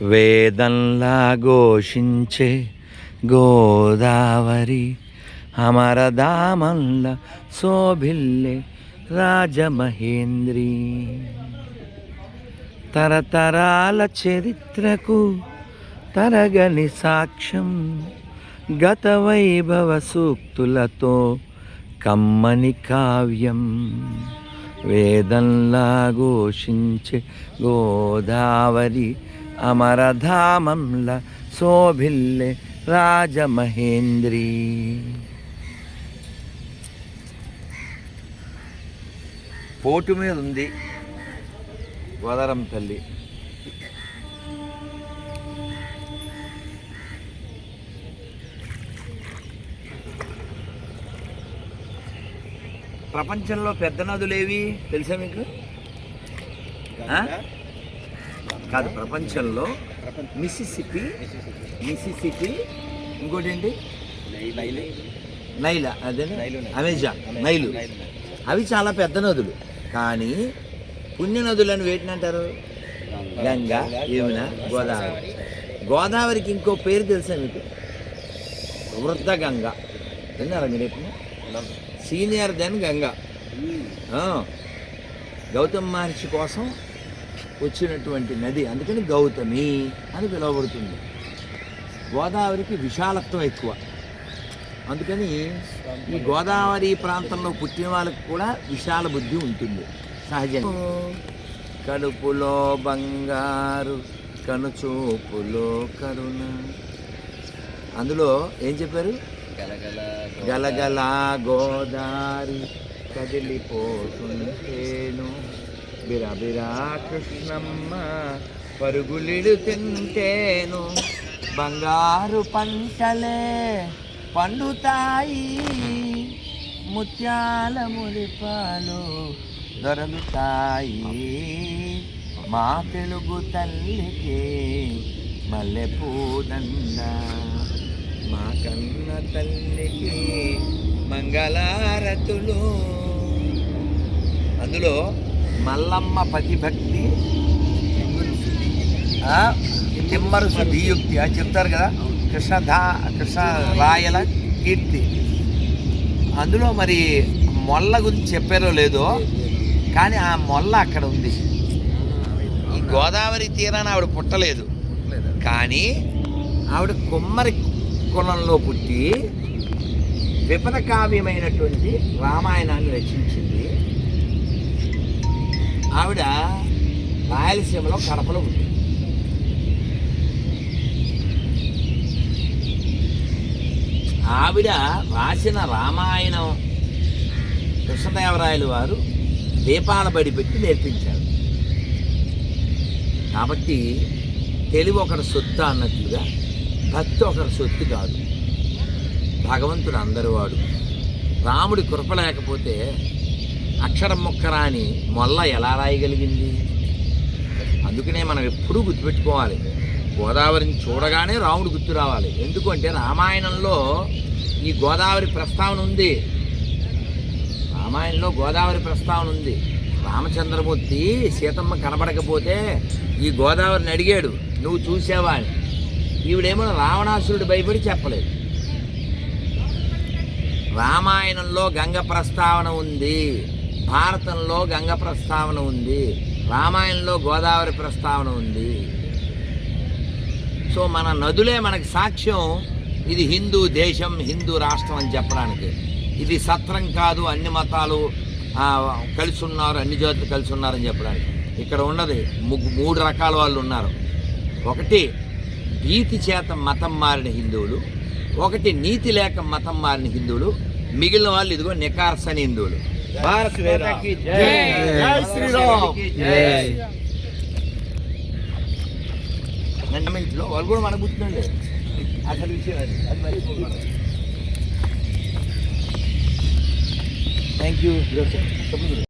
వేదంలా ఘోషించే గోదావరి అమరధామంల శోభిల్లే రాజమహేంద్రి. తరతరాల చరిత్రకు తరగని సాక్ష్యం గత వైభవ సూక్తులతో కమ్మని కావ్యం. వేదంలా ఘోషించే గోదావరి అమరధామంల శోభిల్లే రాజమహేంద్రి. పోటు మీద ఉంది గోదారం తల్లి. ప్రపంచంలో పెద్ద నదులేవి తెలుసా మీకు? కాదు ప్రపంచంలో మిసిసిపి మిసిసిపి ఇంకోటి ఏంటి నైల అదే అమెజాన్ నైలు. అవి చాలా పెద్ద నదులు. కానీ పుణ్య నదులను వేటిని అంటారు గంగా యమున గోదావరి. గోదావరికి ఇంకో పేరు తెలుసా మీకు? వృద్ధ గంగ. విన్నారా మీరు ఎప్పుడు సీనియర్ దెన్ గంగా. గౌతమ్ మహర్షి కోసం వచ్చినటువంటి నది అందుకని గౌతమి అని పిలువబడుతుంది. గోదావరికి విశాలత్వం ఎక్కువ. అందుకని ఈ గోదావరి ప్రాంతంలో పుట్టిన వాళ్ళకి కూడా విశాల బుద్ధి ఉంటుంది సహజంగా. కడుపులో బంగారు కనుచూపులో కరుణ. అందులో ఏం చెప్పారు? గలగల గోదారి కదిలిపోతుంటేను. బిరబిరా కృష్ణమ్మ పరుగులిడు తింటేను. బంగారు పంటలే పండుతాయి. ముత్యాల మురిపాలు దొరుకుతాయి మా తెలుగు తల్లికి మల్లెపూదండ మా కన్న తల్లికి మంగళారతులు. అందులో మల్లమ్మ పతిభక్తి. ఆ, తిమ్మరు సుధీయుక్తి అని చెప్తారు కదా. కృష్ణధా కృష్ణ రాయల కీర్తి. అందులో మరి మొల్ల గురించి చెప్పారో లేదో కానీ ఆ మొల్ల అక్కడ ఉంది. ఈ గోదావరి తీరాన ఆవిడ పుట్టలేదు. కానీ ఆవిడ కుమ్మరి కులంలో పుట్టి విపద కావ్యమైనటువంటి రామాయణాన్ని రచించింది. ఆవిడ రాయలసీమలో కడపలో ఉంది. ఆవిడ రాసిన రామాయణం కృష్ణదేవరాయలు వారు దీపాల బడి పెట్టి నేర్పించారు. కాబట్టి తెలివి ఒకటి సొత్తు అన్నట్లుగా భక్తి ఒకటి సొత్తు కాదు. భగవంతుడు అందరు వాడు రాముడి కృప లేకపోతే అక్షరం ముక్కరాని మొల్ల ఎలా రాయగలిగింది? అందుకనే మనం ఎప్పుడూ గుర్తుపెట్టుకోవాలి. గోదావరిని చూడగానే రాముడు గుర్తు రావాలి. ఎందుకంటే రామాయణంలో ఈ గోదావరి ప్రస్తావన ఉంది. రామాయణంలో గోదావరి ప్రస్తావన ఉంది. రామచంద్రమూర్తి సీతమ్మ కనబడకపోతే ఈ గోదావరిని అడిగాడు నువ్వు చూసావా? అని. ఈవిడేమో రావణాసురుడు భయపడి చెప్పలేదు. రామాయణంలో గంగ ప్రస్తావన ఉంది. భారతంలో గంగ ప్రస్తావన ఉంది రామాయణంలో గోదావరి ప్రస్తావన ఉంది. సో మన నదులే మనకి సాక్ష్యం ఇది హిందూ దేశం హిందూ రాష్ట్రం అని చెప్పడానికి. ఇది సత్రం కాదు అన్ని మతాలు కలిసి ఉన్నారు అన్ని జాతులు కలిసి ఉన్నారని చెప్పడానికి. ఇక్కడ ఉన్నది మూడు రకాల వాళ్ళు ఉన్నారు. ఒకటి భీతి చేత మతం మారిన హిందువులు ఒకటి నీతి లేక మతం మారిన హిందువులు మిగిలిన వాళ్ళు ఇదిగో నికార్సని హిందువులు. ભારત માતા કી જય. જય શ્રી રામ. જય. મને લો. Thank you